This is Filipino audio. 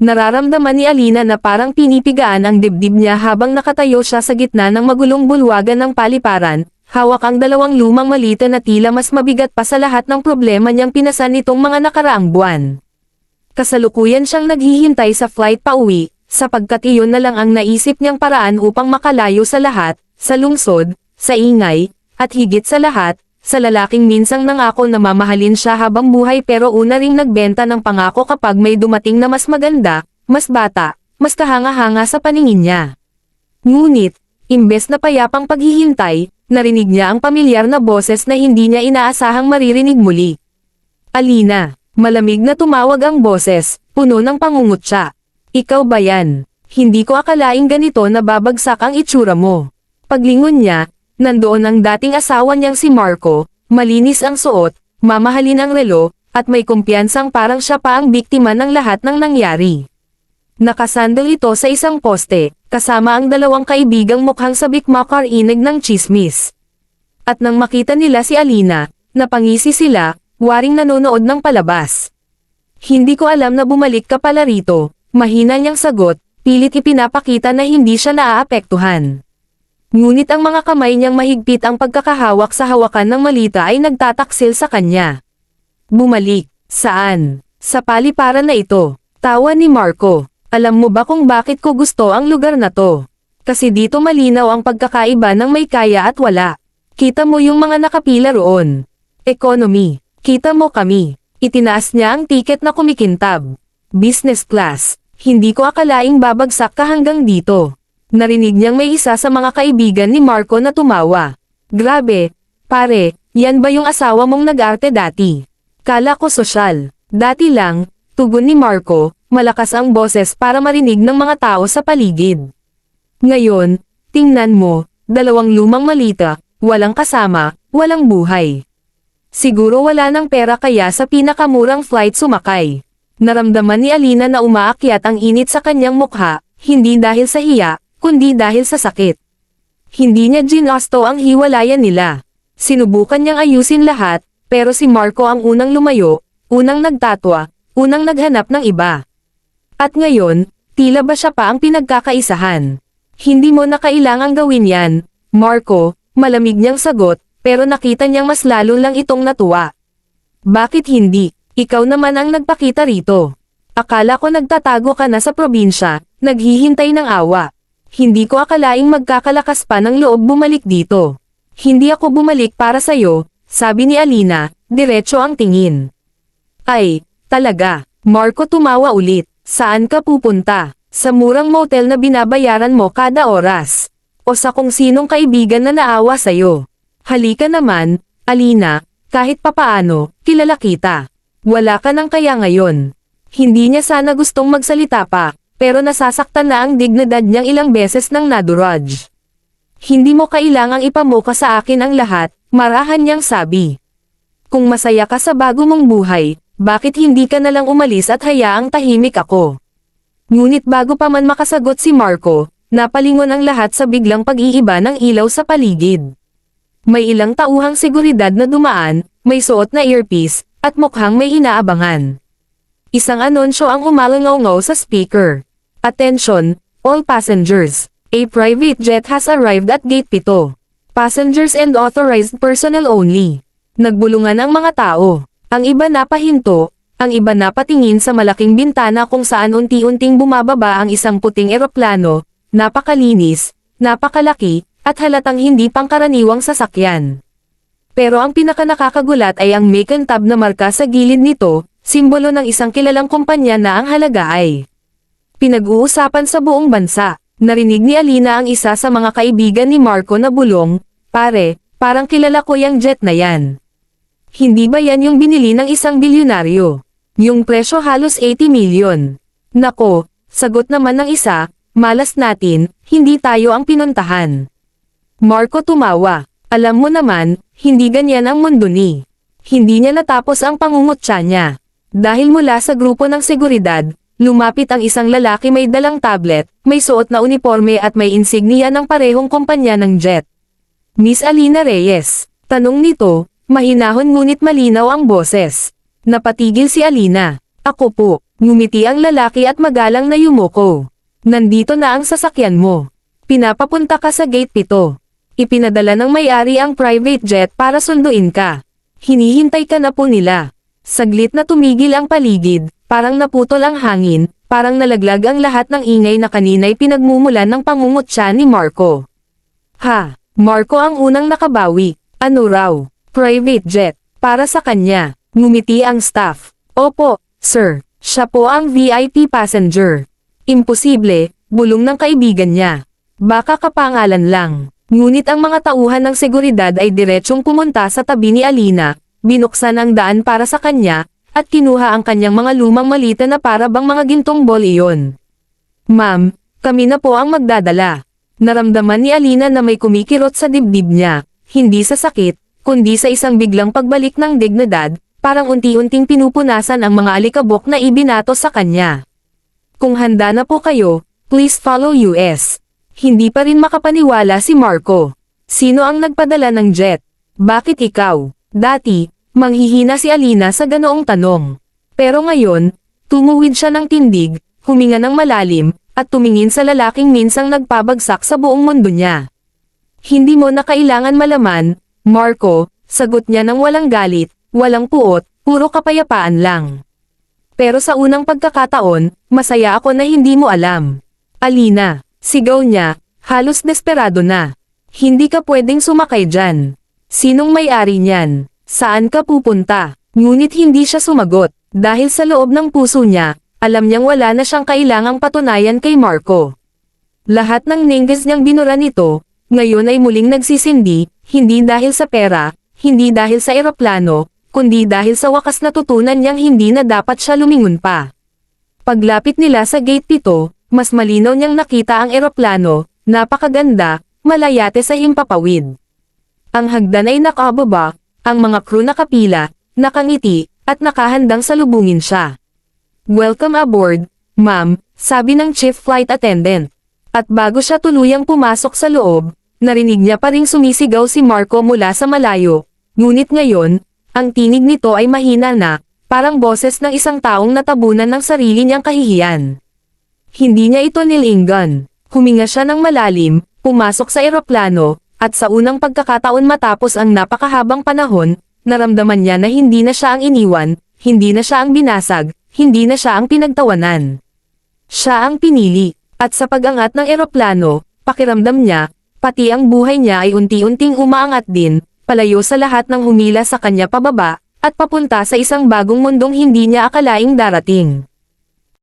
Nararamdaman ni Alina na parang pinipigaan ang dibdib niya habang nakatayo siya sa gitna ng magulong bulwagan ng paliparan, hawak ang dalawang lumang malita na tila mas mabigat pa sa lahat ng problema niyang pinasan nitong mga nakaraang buwan. Kasalukuyan siyang naghihintay sa flight pa uwi, sapagkat iyon na lang ang naisip niyang paraan upang makalayo sa lahat, sa lungsod, sa ingay, at higit sa lahat, sa lalaking minsang nangako na mamahalin siya habang buhay pero una ring nagbenta ng pangako kapag may dumating na mas maganda, mas bata, mas kahanga-hanga sa paningin niya. Ngunit, imbes na payapang paghihintay, narinig niya ang pamilyar na boses na hindi niya inaasahang maririnig muli. Alina, malamig na tumawag ang boses, puno ng pangungutya. Ikaw ba yan? Hindi ko akalaing ganito na babagsak ang itsura mo. Paglingon niya, nandoon ang dating asawa niyang si Marco, malinis ang suot, mamahalin ang relo, at may kumpiyansang parang siya pa ang biktima ng lahat ng nangyari. Nakasandal ito sa isang poste, kasama ang dalawang kaibigang mukhang sabik makarinig ng chismis. At nang makita nila si Alina, napangisi sila, waring nanonood ng palabas. Hindi ko alam na bumalik ka pala rito, mahina niyang sagot, pilit ipinapakita na hindi siya naaapektuhan. Ngunit ang mga kamay niyang mahigpit ang pagkakahawak sa hawakan ng malita ay nagtataksil sa kanya. Bumalik, saan? Sa paliparan na ito. Tawa ni Marco. Alam mo ba kung bakit ko gusto ang lugar na to? Kasi dito malinaw ang pagkakaiba ng may kaya at wala. Kita mo yung mga nakapila roon. Economy. Kita mo kami. Itinaas niya ang tiket na kumikintab. Business class. Hindi ko akalaing babagsak ka hanggang dito. Narinig niyang may isa sa mga kaibigan ni Marco na tumawa. Grabe, pare, yan ba yung asawa mong nag-arte dati? Kala ko sosyal. Dati lang, tugon ni Marco, malakas ang boses para marinig ng mga tao sa paligid. Ngayon, tingnan mo, dalawang lumang malita, walang kasama, walang buhay. Siguro wala ng pera kaya sa pinakamurang flight sumakay. Naramdaman ni Alina na umaakyat ang init sa kanyang mukha, hindi dahil sa hiya, kundi dahil sa sakit. Hindi niya ginasto ang hiwalayan nila. Sinubukan niyang ayusin lahat, pero si Marco ang unang lumayo, unang nagtatwa, unang naghanap ng iba. At ngayon, tila ba siya pa ang pinagkakaisahan? Hindi mo na kailangang gawin yan, Marco, malamig niyang sagot, pero nakita niyang mas lalo lang itong natuwa. Bakit hindi? Ikaw naman ang nagpakita rito. Akala ko nagtatago ka na sa probinsya, naghihintay ng awa. Hindi ko akalaing magkakalakas pa ng loob bumalik dito. Hindi ako bumalik para sa'yo, sabi ni Alina, diretso ang tingin. Ay, talaga, Marco tumawa ulit, saan ka pupunta? Sa murang motel na binabayaran mo kada oras. O sa kung sinong kaibigan na naawa sa'yo. Halika naman, Alina, kahit papaano, kilala kita. Wala ka nang kaya ngayon. Hindi niya sana gustong magsalita pa, pero nasasaktan na ang dignidad niyang ilang beses ng naduraj. Hindi mo kailangang ipamuka sa akin ang lahat, marahan niyang sabi. Kung masaya ka sa bago mong buhay, bakit hindi ka nalang umalis at hayaang tahimik ako? Ngunit bago pa man makasagot si Marco, napalingon ang lahat sa biglang pag-iiba ng ilaw sa paligid. May ilang tauhang seguridad na dumaan, may suot na earpiece, at mukhang may inaabangan. Isang anunsyo ang umalangaw sa speaker. Attention, all passengers. A private jet has arrived at Gate 7. Passengers and authorized personnel only. Nagbulungan ang mga tao. Ang iba napahinto, ang iba napatingin sa malaking bintana kung saan unti-unting bumababa ang isang puting eroplano, napakalinis, napakalaki, at halatang hindi pangkaraniwang sasakyan. Pero ang pinakanakakagulat ay ang make and tab na marka sa gilid nito, simbolo ng isang kilalang kumpanya na ang halaga ay Pinag-uusapan sa buong bansa. Narinig ni Alina ang isa sa mga kaibigan ni Marco na bulong, Pare, parang kilala ko yung jet na yan. Hindi ba yan yung binili ng isang bilyonaryo? Yung presyo halos 80 milyon. Nako, sagot naman ng isa, malas natin, hindi tayo ang pinuntahan. Marco tumawa. Alam mo naman, hindi ganyan ang mundo ni. Hindi niya natapos ang pangungutya niya. Dahil mula sa grupo ng seguridad, Lumapit ang isang lalaki may dalang tablet, may suot na uniforme at may insignia ng parehong kumpanya ng jet. Miss Alina Reyes. Tanong nito, mahinahon ngunit malinaw ang boses. Napatigil si Alina. Ako po, ngumiti ang lalaki at magalang na yumuko. Nandito na ang sasakyan mo. Pinapapunta ka sa gate 7. Ipinadala ng may-ari ang private jet para sunduin ka. Hinihintay ka na po nila. Saglit na tumigil ang paligid, parang naputol ang hangin, parang nalaglag ang lahat ng ingay na kanina'y pinagmumulan ng pangungutya ni Marco. Ha, Marco ang unang nakabawi. Ano raw? Private jet. Para sa kanya. Ngumiti ang staff. Opo, sir. Siya po ang VIP passenger. Imposible, bulong ng kaibigan niya. Baka kapangalan lang. Ngunit ang mga tauhan ng seguridad ay diretsyong pumunta sa tabi ni Alina, binuksan ang daan para sa kanya, at kinuha ang kanyang mga lumang malita na para bang mga gintong bol iyon. Ma'am, kami na po ang magdadala. Naramdaman ni Alina na may kumikirot sa dibdib niya, hindi sa sakit, kundi sa isang biglang pagbalik ng dignidad, parang unti-unting pinupunasan ang mga alikabok na ibinato sa kanya. Kung handa na po kayo, please follow US. Hindi pa rin makapaniwala si Marco. Sino ang nagpadala ng jet? Bakit ikaw? Dati, manghihina si Alina sa ganoong tanong. Pero ngayon, tumuwid siya ng tindig, huminga ng malalim, at tumingin sa lalaking minsang nagpabagsak sa buong mundo niya. Hindi mo na kailangan malaman, Marco, sagot niya ng walang galit, walang puot, puro kapayapaan lang. Pero sa unang pagkakataon, masaya ako na hindi mo alam. Alina, sigaw niya, halos desperado na. Hindi ka pwedeng sumakay dyan. Sinong may-ari niyan? Saan ka pupunta? Ngunit hindi siya sumagot, dahil sa loob ng puso niya, alam niyang wala na siyang kailangang patunayan kay Marco. Lahat ng ningges niyang binura nito, ngayon ay muling nagsisindi, hindi dahil sa pera, hindi dahil sa eroplano, kundi dahil sa wakas natutunan niyang hindi na dapat siya lumingon pa. Paglapit nila sa gate 7, mas malinaw niyang nakita ang eroplano, napakaganda, malayate sa himpapawid. Ang hagdan ay nakababa, ang mga crew nakapila, nakangiti, at nakahandang salubungin siya. Welcome aboard, ma'am, sabi ng chief flight attendant. At bago siya tuluyang pumasok sa loob, narinig niya pa ring sumisigaw si Marco mula sa malayo, ngunit ngayon, ang tinig nito ay mahina na, parang boses ng isang taong natabunan ng sarili niyang kahihiyan. Hindi niya ito nilinggan. Huminga siya ng malalim, pumasok sa eroplano, at sa unang pagkakataon matapos ang napakahabang panahon, naramdaman niya na hindi na siya ang iniwan, hindi na siya ang binasag, hindi na siya ang pinagtawanan. Siya ang pinili, at sa pag-angat ng eroplano, pakiramdam niya, pati ang buhay niya ay unti-unting umaangat din, palayo sa lahat ng humila sa kanya pababa, at papunta sa isang bagong mundong hindi niya akalaing darating.